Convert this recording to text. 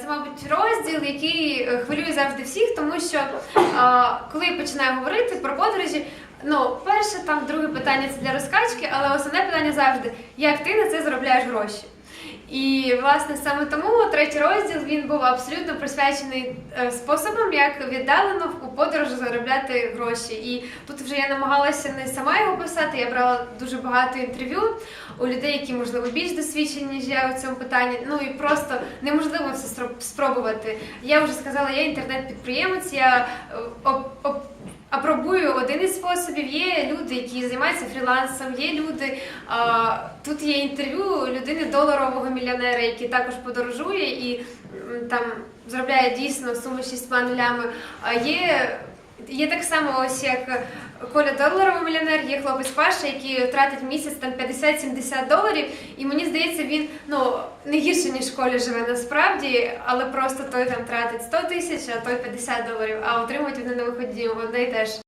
Це, мабуть, розділ, який е, хвилює завжди всіх, тому що а, коли починаю говорити про подорожі, ну, перше, там друге питання це для розкачки, але основне питання завжди, як ти на це заробляєш гроші. І власне саме тому третій розділ він був абсолютно присвячений е, способам, як віддалено у подорожі заробляти гроші. І тут вже я намагалася не сама його писати. Я брала дуже багато інтерв'ю у людей, які можливо більш досвідчені ніж я у цьому питанні. Ну і просто неможливо стро- спробувати. Я вже сказала, я інтернет-підприємець. Я е, оп- один із способів. Є люди, які займаються фрілансом, є люди. А, тут є інтерв'ю людини доларового мільйонера, який також подорожує і там заробляє дійсно суму шістьма нулями. А є. Є так само, ось як Коля доларовий мільйонер, є хлопець Паша, який тратить місяць там 50-70 доларів, і мені здається, він ну не гірше ніж Коля живе насправді, але просто той там тратить 100 тисяч, а той 50 доларів, а отримують вони на виході одне і те ж.